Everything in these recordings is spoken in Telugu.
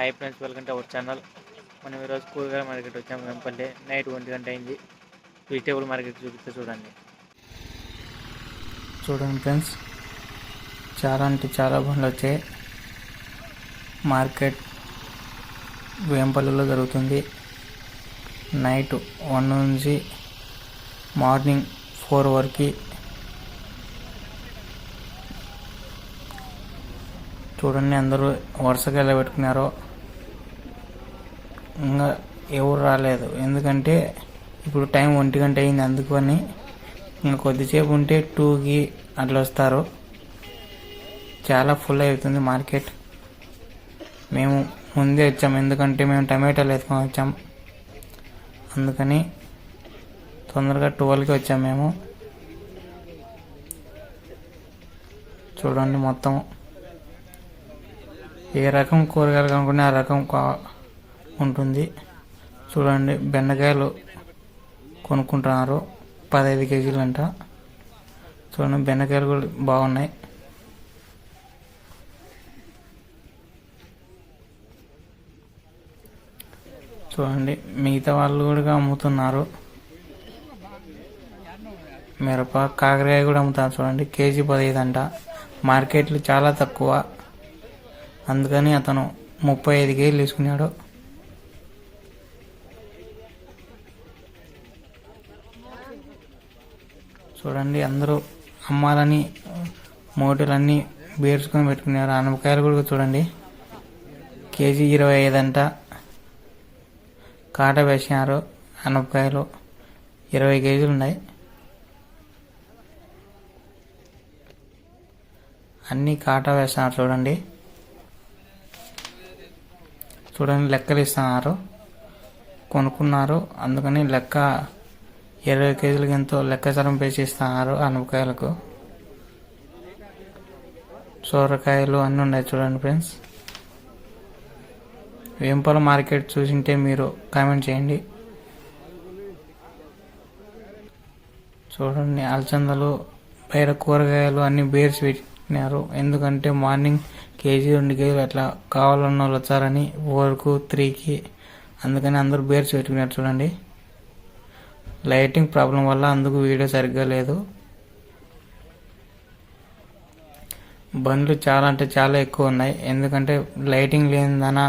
Hi friends welcome to our channel. మనం ఈరోజు కూరగాయల మార్కెట్ వచ్చాము. వెంపల్లి నైట్ ఒంటి గంట అయింది. వెజిటేబుల్ మార్కెట్ చూపిస్తే చూడండి. చూడండి ఫ్రెండ్స్ చాలా అంటే చాలా బండ్లు వచ్చాయి మార్కెట్. వేంపల్లిలో జరుగుతుంది. నైట్ వన్ నుంచి మార్నింగ్ ఫోర్ వరకు. చూడండి అందరూ వరుసగా ఎలా పెట్టుకున్నారో. ఇంకా ఎవరు రాలేదు. ఎందుకంటే ఇప్పుడు టైం ఒంటి గంట అయింది అందుకని ఇంకా కొద్దిసేపు ఉంటే టూకి అట్లా వస్తారు. చాలా ఫుల్ అవుతుంది మార్కెట్. మేము ముందే వచ్చాము ఎందుకంటే మేము టమాటాలు ఎత్తుకొని వచ్చాం. అందుకని తొందరగా టువల్కి వచ్చాము మేము. చూడండి మొత్తం. ఏ రకం కూరగాయలు కనుక్కునే ఆ రకం కా- ఉంటుంది. చూడండి బెండకాయలు కొనుక్కుంటున్నారు. పదహైదు కేజీలు అంట చూడండి బెండకాయలు కూడా బాగున్నాయి. చూడండి మిగతా వాళ్ళు కూడా అమ్ముతున్నారు. మిరప కాకరకాయ కూడా అమ్ముతారు. చూడండి కేజీ పదహైదు అంట మార్కెట్లు చాలా తక్కువ. అందుకని అతను ముప్పై ఐదు కేజీలు తీసుకున్నాడు. చూడండి అందరూ అమ్మాలని మూటలన్నీ బేర్చుకొని పెట్టుకున్నారు. అనపకాయలు కూడా చూడండి. కేజీ ఇరవై ఐదు అంట. కాట వేసినారు అనపకాయలు ఇరవై కేజీలు ఉన్నాయి. అన్నీ కాటా వేస్తున్నారు చూడండి. చూడండి లెక్కలు ఇస్తున్నారు. కొనుక్కున్నారు. అందుకని లెక్క ఇరవై కేజీలకి ఎంతో లెక్కచరం పేసి ఇస్తున్నారు అనపకాయలకు సోరకాయలు అన్నీ ఉన్నాయి చూడండి ఫ్రెండ్స్. వేంపల మార్కెట్ చూసింటే మీరు కామెంట్ చేయండి. చూడండి అలచందలు బయట కూరగాయలు అన్ని బేర్స్ పెట్టినారు. ఎందుకంటే మార్నింగ్ కేజీ రెండు కేజీలు అట్లా కావాలన్న వాళ్ళు వచ్చారని ఫోర్కు త్రీకి అందుకని అందరూ బేర్స్ పెట్టుకున్నారు చూడండి. లైటింగ్ ప్రాబ్లం వల్ల అందుకు వీడియో సరిగ్గా లేదు. బండ్లు చాలా అంటే చాలా ఎక్కువ ఉన్నాయి. ఎందుకంటే లైటింగ్ లేనిదన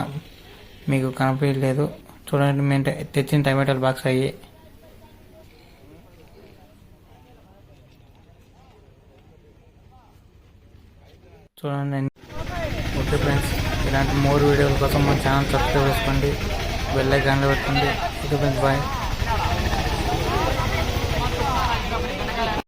మీకు కనిపించలేదు చూడండి మేము తెచ్చిన టమాటాల బాక్స్ అయ్యి. చూడండి ఓకే ఫ్రెండ్స్ ఇలాంటి మోర్ వీడియోల కోసం మా ఛానల్ సబ్స్క్రైబ్ చేసుకోండి. బెల్ ఐకాన్లో పెట్టుకోండి ఓకే ఫ్రెండ్స్ బాయ్.